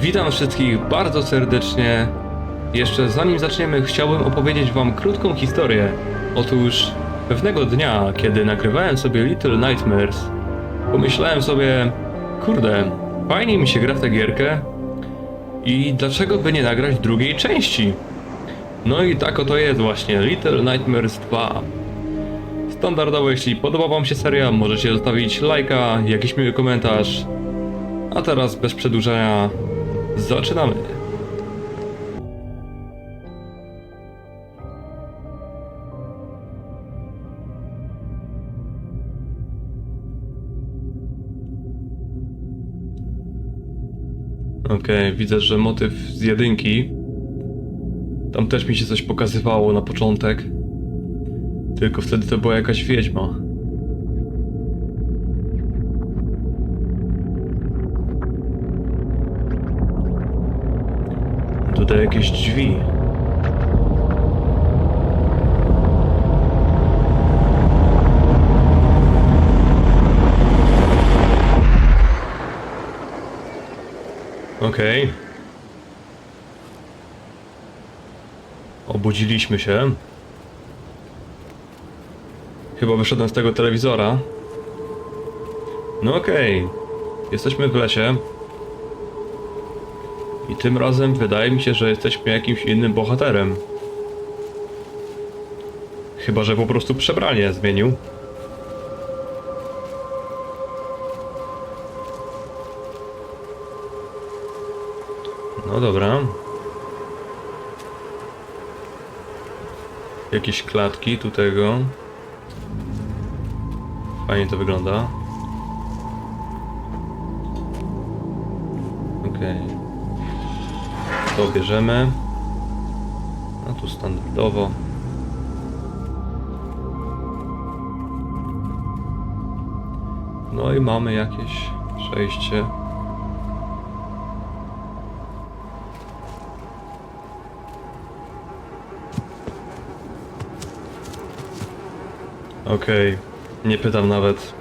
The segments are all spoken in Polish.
Witam wszystkich bardzo serdecznie. Jeszcze zanim zaczniemy, chciałbym opowiedzieć wam krótką historię. Otóż pewnego dnia, kiedy nagrywałem sobie Little Nightmares, pomyślałem sobie, kurde, fajnie mi się gra w tę gierkę i dlaczego by nie nagrać drugiej części? No i tak oto jest właśnie, Little Nightmares 2. Standardowo, jeśli podoba wam się seria, możecie zostawić lajka, jakiś miły komentarz. A teraz bez przedłużania zaczynamy. Okej, widzę, że motyw z jedynki. Tam też mi się coś pokazywało na początek. Tylko wtedy to była jakaś wiedźma. Tutaj jakieś drzwi. Okej. Obudziliśmy się. Chyba wyszedłem z tego telewizora. No okej. Jesteśmy w lesie. Tym razem wydaje mi się, że jesteśmy jakimś innym bohaterem. Chyba, że po prostu przebranie zmienił. No dobra. Jakieś klatki tu tego. Fajnie to wygląda. Okej. To bierzemy. A tu standardowo. No i mamy jakieś przejście. Okej, nie pytam nawet.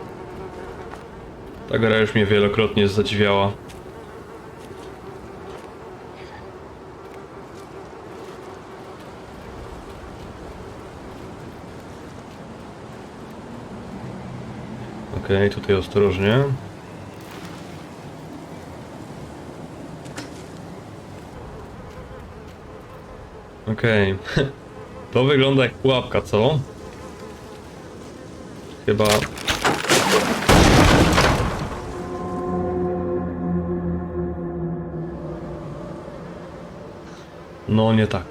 Ta gra już mnie wielokrotnie zadziwiała. Okej, tutaj ostrożnie. Okej. To wygląda jak pułapka, co? Chyba... No nie tak.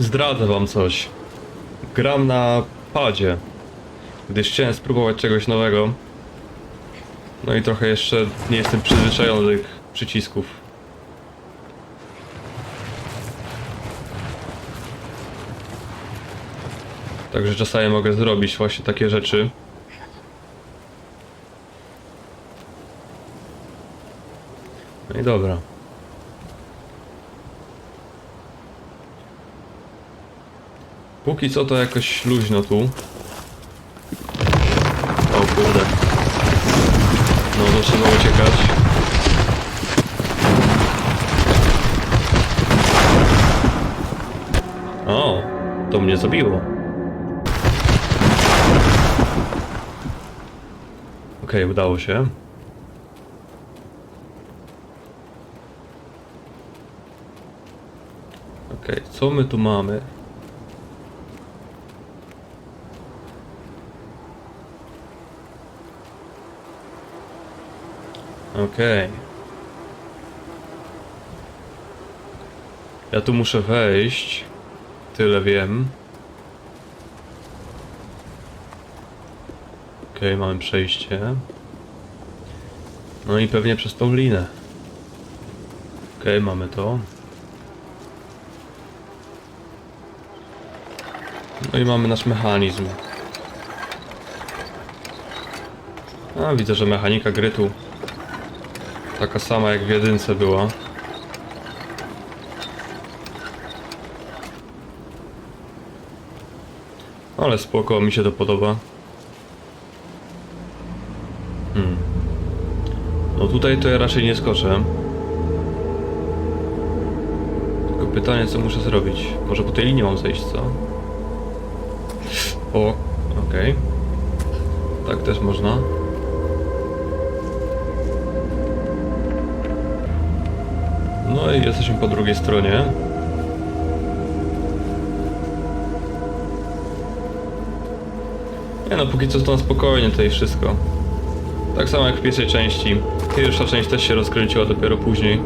Zdradzę wam coś. Gram na padzie, gdyż chciałem spróbować czegoś nowego. No i trochę jeszcze nie jestem przyzwyczajony do tych przycisków. Także czasami mogę zrobić właśnie takie rzeczy. No i dobra. Póki co to jakoś luźno tu. O kurde. No to trzeba uciekać. O, to mnie zabiło. Okej, udało się. Okej, co my tu mamy? Okej. Ja tu muszę wejść. Tyle wiem. Okej, mamy przejście. No i pewnie przez tą linę. Okej, mamy to. No i mamy nasz mechanizm. A, widzę, że mechanika gry tu Taka sama jak w jedynce była. Ale spoko, mi się to podoba. Hmm. No tutaj to ja raczej nie skoczę. Tylko pytanie, co muszę zrobić? Może po tej linii mam zejść, co? O, okej. Okay. Tak też można. No i jesteśmy po drugiej stronie. Nie no, póki co to spokojnie tutaj wszystko. Tak samo jak w pierwszej części. Pierwsza część też się rozkręciła dopiero później.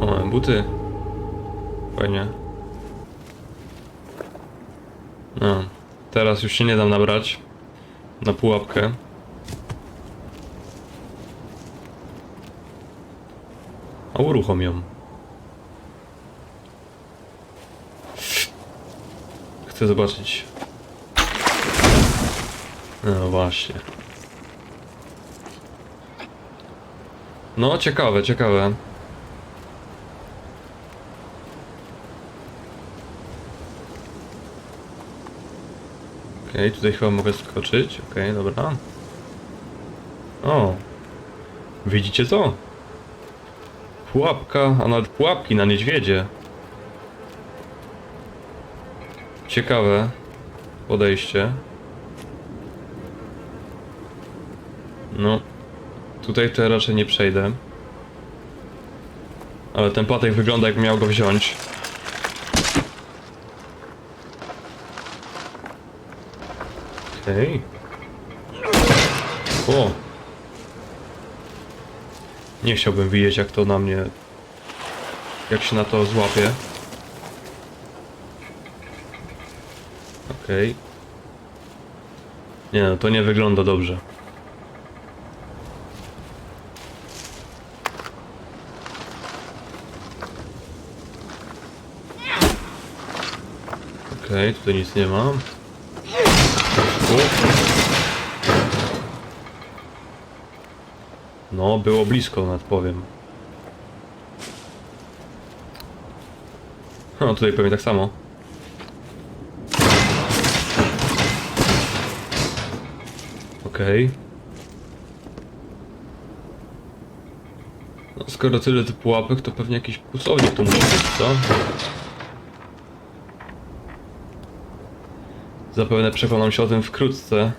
O, buty. Fajnie. No, teraz już się nie dam nabrać na pułapkę. Chcę zobaczyć. No właśnie. No, ciekawe, ciekawe. Okej, tutaj chyba mogę skoczyć. Okej, dobra. O! Widzicie to? Pułapka, a nawet pułapki na niedźwiedzie. Ciekawe podejście. No, tutaj to raczej nie przejdę. Ale ten patek wygląda jakby miał go wziąć. Okej. O! Nie chciałbym widzieć jak to na mnie... Jak się na to złapie. Okej. Nie no, to nie wygląda dobrze. Okej, tutaj nic nie ma. No, było blisko, nawet powiem. No, tutaj pewnie tak samo. Okej. No, skoro tyle tych pułapek, to pewnie jakiś kłusownik tu musi być, co? Zapewne przekonam się o tym wkrótce.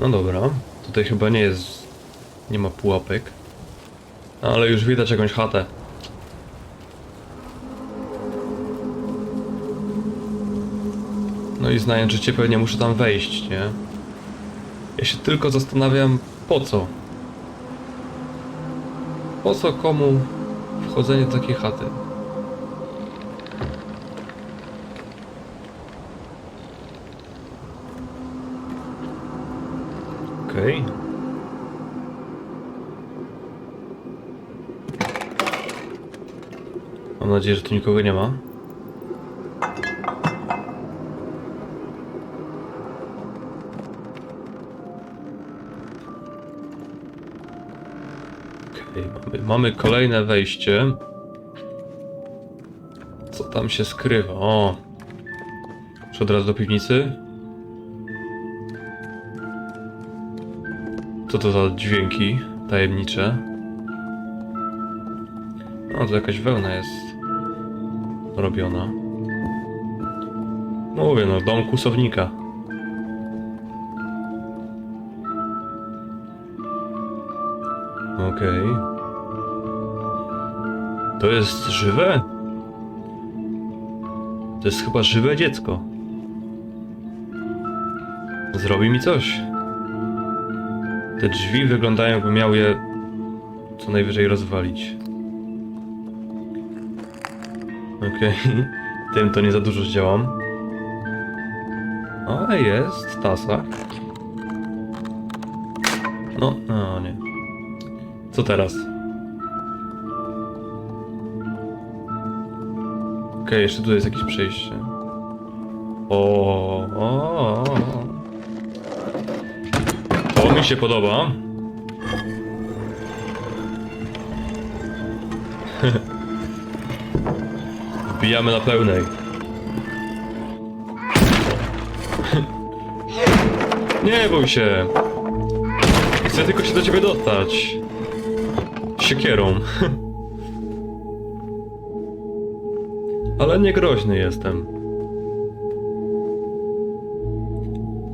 No dobra, tutaj chyba nie jest... nie ma pułapek. Ale już widać jakąś chatę. No i znając życie pewnie muszę tam wejść, nie? Ja się tylko zastanawiam po co? Po co komu wchodzenie do takiej chaty? Okej. Mam nadzieję, że tu nikogo nie ma. Okej, mamy, mamy kolejne wejście. Co tam się skrywa? O! Czy od razu do piwnicy? Co to za dźwięki tajemnicze? No, to jakaś wełna jest robiona. Mówię, no, dom kłusownika. Okej. To jest żywe? To jest chyba żywe dziecko. Zrobi mi coś. Te drzwi wyglądają jakby miał je co najwyżej rozwalić. Okej. Tym to nie za dużo zdziałam. Ale jest tasa. No, no nie. Co teraz? Okej, jeszcze tu jest jakieś przejście. O, o, o. To mi się podoba. Wbijamy na pełnej. Nie bój się. Chcę tylko się do ciebie dostać. Siekierą. Ale nie groźny jestem.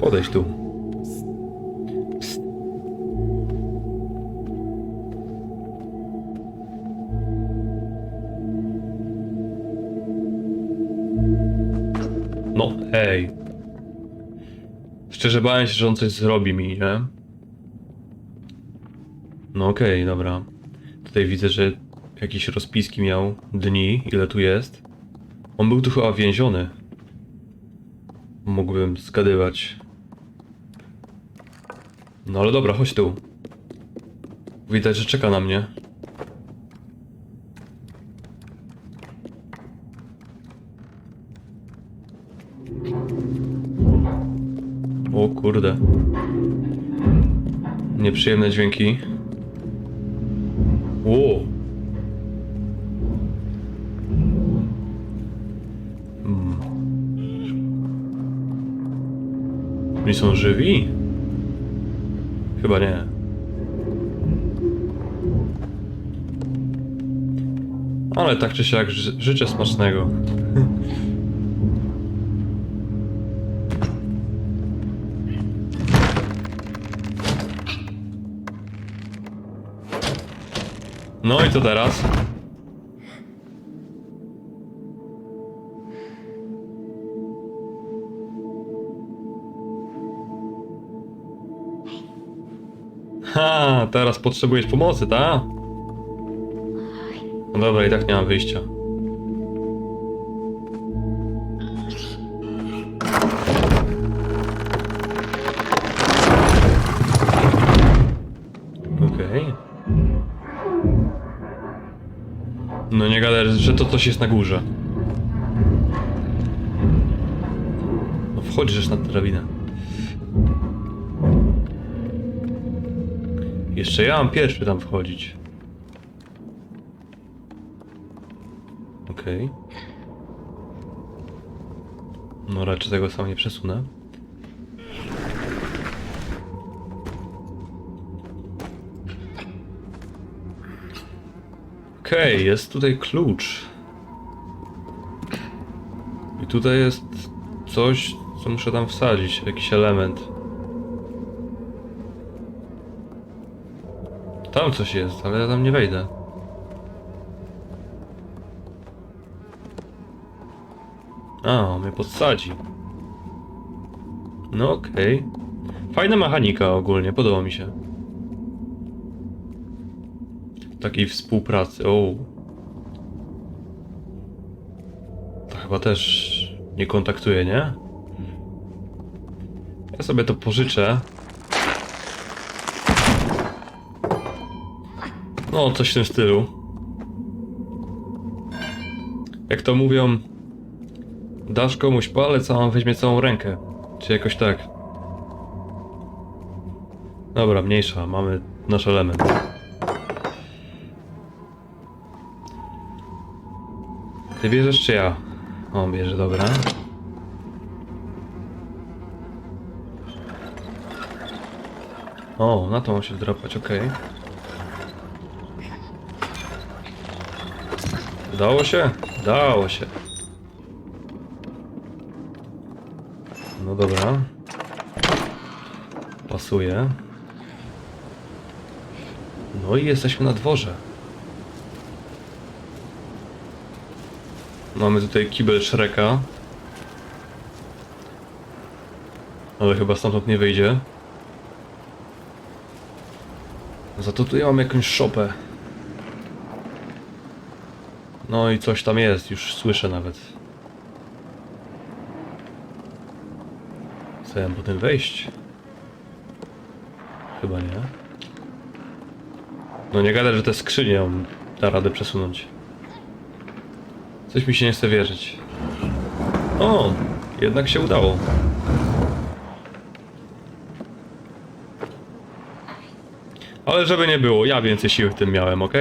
Podejdź tu. Szczerze bałem się, że on coś zrobi mi, nie? No okej, dobra. Tutaj widzę, że jakieś rozpiski miał dni, ile tu jest. On był tu chyba więziony. Mógłbym zgadywać. No ale dobra, chodź tu. Widać, że czeka na mnie. Kurde. Nieprzyjemne dźwięki. Hmm. Oni są żywi? Chyba nie. Ale tak czy siak ży życzę smacznego. No i co teraz? Ha, teraz potrzebujesz pomocy, ta? No dobra, i tak nie mam wyjścia. Coś jest na górze. No wchodzisz na drabinę. Jeszcze ja mam pierwszy tam wchodzić. Okej. No raczej tego sam nie przesunę. Okej, jest tutaj klucz. I tutaj jest coś, co muszę tam wsadzić, jakiś element. Tam coś jest, ale ja tam nie wejdę. A, on mnie podsadzi. No okej. Fajna mechanika ogólnie, podoba mi się. Takiej współpracy, o. To chyba też nie kontaktuje, nie? Ja sobie to pożyczę. No, coś w tym stylu. Jak to mówią, dasz komuś palec, a on weźmie całą rękę. Czy jakoś tak. Dobra, mniejsza, mamy nasz element. Ty bierzesz czy ja? O, bierze, dobra. O, na to mam się wdrapać, okej. Udało się? Udało się. No dobra. Pasuje. No i jesteśmy na dworze. Mamy tutaj kibel Shreka. Ale chyba stamtąd nie wyjdzie. Za to tu ja mam jakąś szopę. No i coś tam jest, już słyszę nawet. Chcę ja po tym wejść? Chyba nie. No nie gadaj, że te skrzynie da radę przesunąć. Coś mi się nie chce wierzyć. O! Jednak się udało. Ale żeby nie było, ja więcej siły w tym miałem, ok?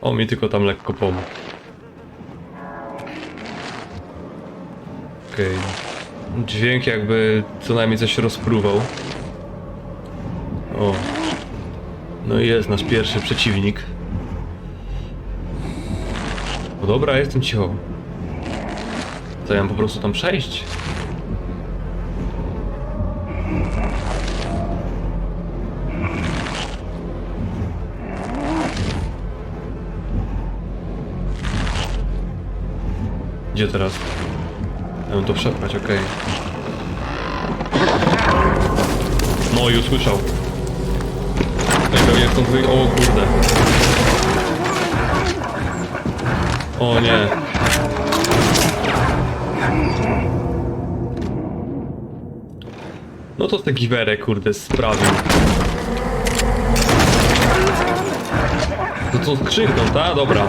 o, mi tylko tam lekko pomógł. Okej. Dźwięk jakby co najmniej coś rozpruwał. O. No i jest nasz pierwszy przeciwnik. Dobra, jestem cicho. Co, ja mam po prostu tam przejść? Gdzie teraz? Ja mam to przeprać, okej. No i usłyszał. Jak wy... O kurde. O nie. No to te giwerę kurde sprawił. To co skrzynką, ta? Dobra.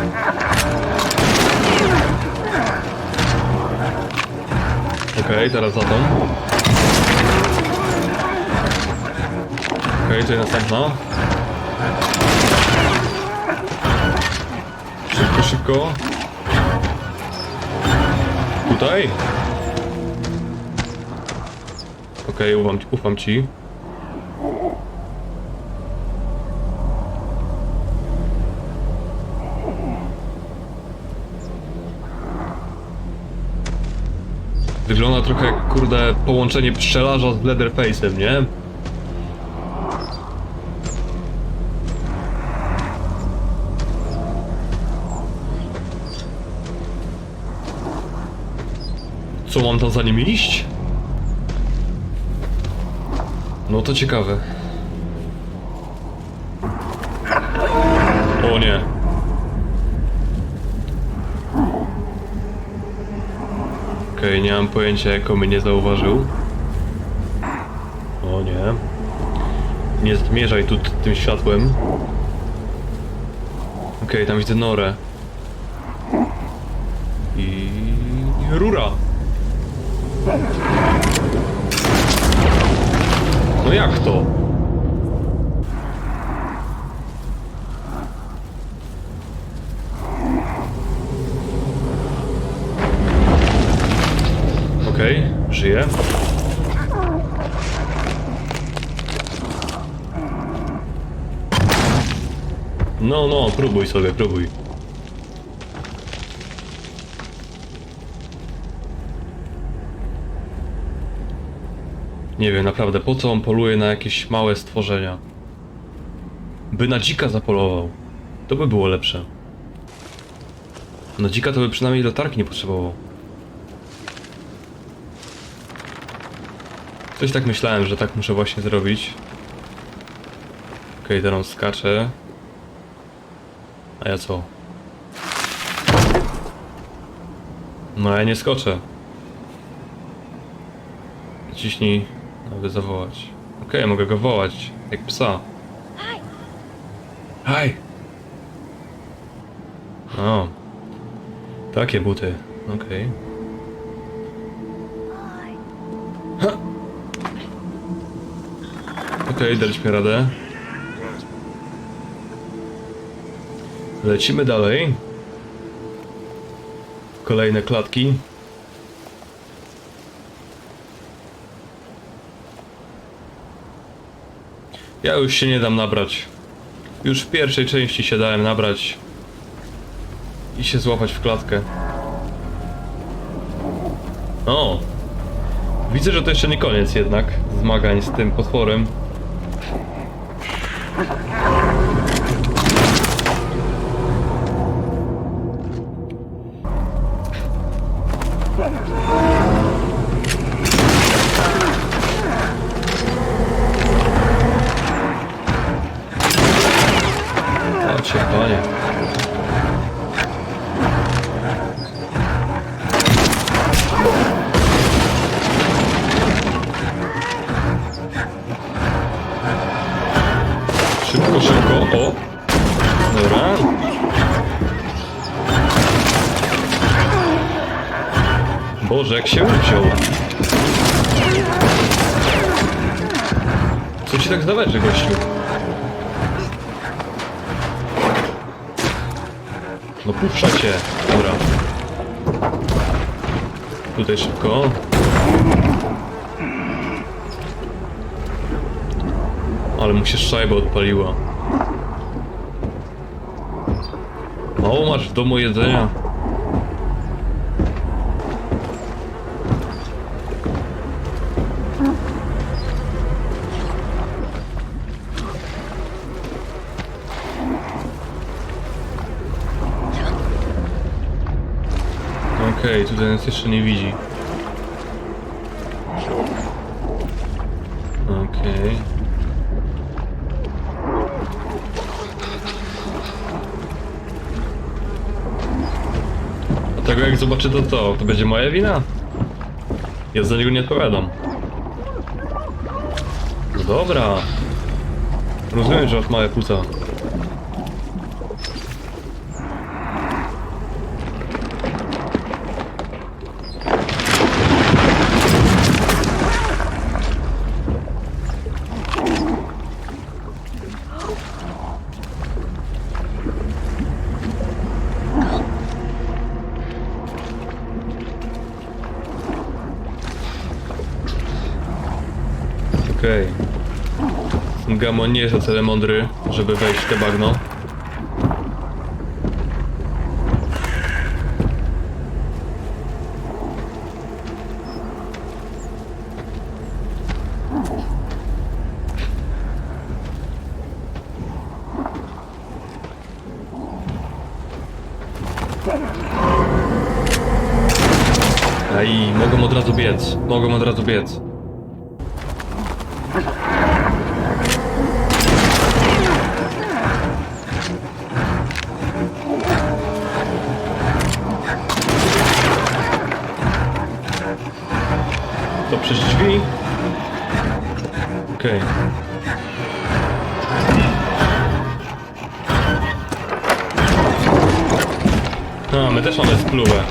Okej, teraz za tą. Okej, to jest następna. Szybko, szybko. Tutaj? Okej, ufam, ufam ci. Wygląda trochę jak, kurde, połączenie pszczelarza z Leatherface'em, nie? Co, mam tam za nim iść? No to ciekawe. O nie. Okej, nie mam pojęcia, jak on mnie nie zauważył. O nie. Nie zmierzaj tu tym światłem. Okej, tam widzę norę. I... rura. No jak to? Okej, żyję. No, no, próbuj sobie, próbuj. Nie wiem, naprawdę, po co on poluje na jakieś małe stworzenia? By na dzika zapolował. To by było lepsze. Na dzika to by przynajmniej latarki nie potrzebował. Coś tak myślałem, że tak muszę właśnie zrobić. Okej, teraz skaczę. A ja co? No ja nie skoczę. Ciśnij, aby zawołać. Okej, mogę go wołać, jak psa. Haj! O. Takie buty. Okej. Ha! Okej, daliśmy radę. Lecimy dalej. Kolejne klatki. Ja już się nie dam nabrać. Już w pierwszej części się dałem nabrać i się złapać w klatkę. O! Widzę, że to jeszcze nie koniec jednak zmagań z tym potworem. Cię, panie. Szybko, szybko. O! Dobra. Boże, jak się uwziął. Co ci tak zależy, gościu? No puszczacie. Dobra. Tutaj szybko. Ale mu się szajba odpaliła. Mało masz w domu jedzenia? Okej, tutaj nas jeszcze nie widzi. Okej. A tego jak zobaczy to co? To będzie moja wina? Ja za niego nie odpowiadam. No dobra. Rozumiem, że masz małe płuca. Okej. Gamon nie jest o tyle mądry, żeby wejść w te bagno. Aj, mogą od razu biec. Mogą od razu biec. A, my też mamy spluwę.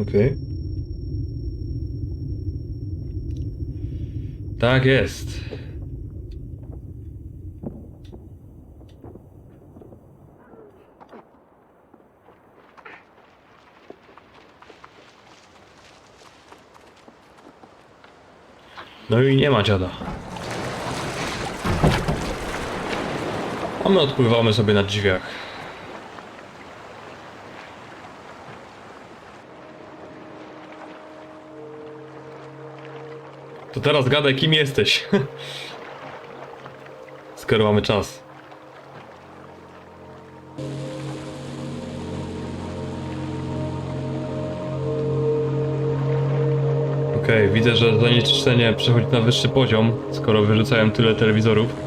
Okej. Tak jest. No i nie ma dziada. A my odpływamy sobie na drzwiach. To teraz gadaj, kim jesteś. Skoro mamy czas. Okej, widzę, że zanieczyszczenie przechodzi na wyższy poziom, skoro wyrzucają tyle telewizorów.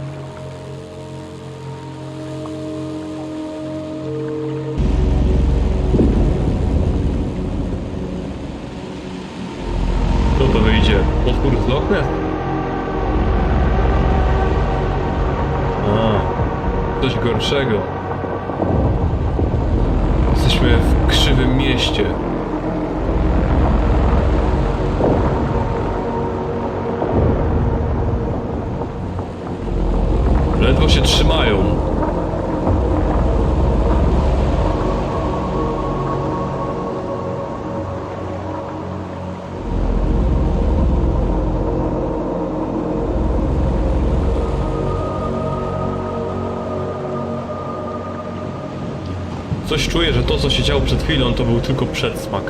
Coś czuję, że to co się działo przed chwilą to był tylko przedsmak.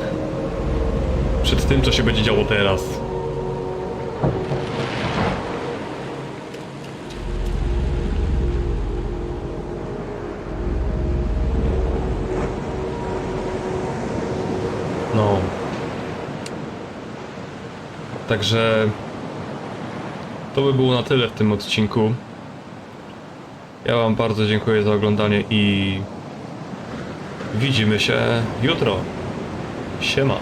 Przed tym co się będzie działo teraz. No. Także to by było na tyle w tym odcinku. Ja Wam bardzo dziękuję za oglądanie i widzimy się jutro. Siema.